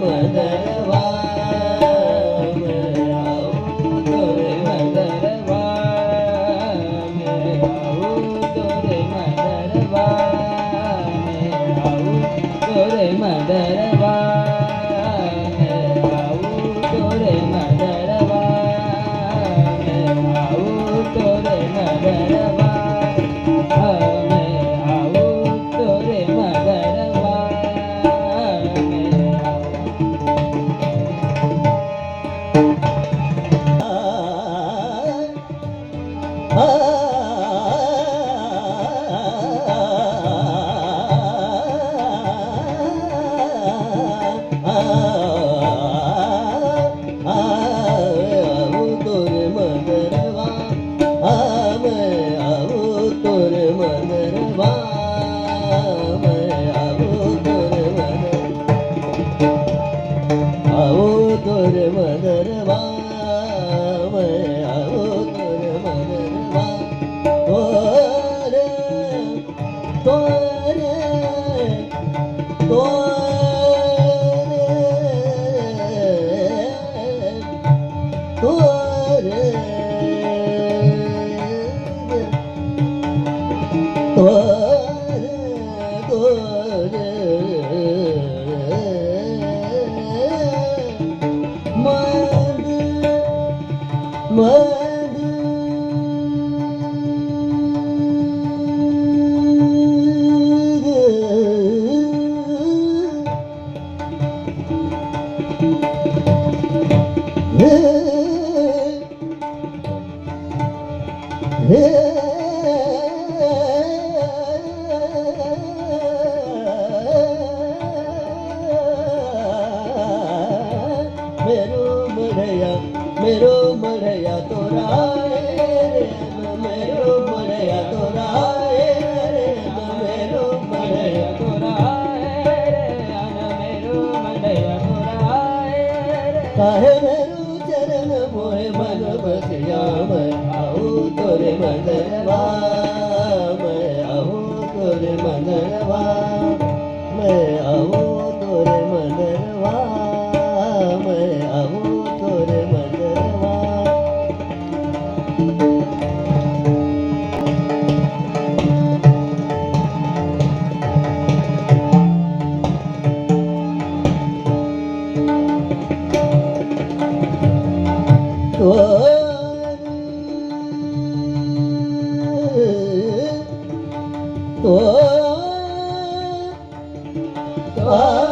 மதன Thank. મેરો મળ્યા મેરો મળ્યા તો રાય મેરો મળ્યા તો मेरो મેરો तोरा તો કાહે મેરું ચરણ મોહે મન બસ્યા મેં આવું તોરે મદરવા મેં આવું તોરે મદરવા મેં આવું તોરે મદરવા Bye.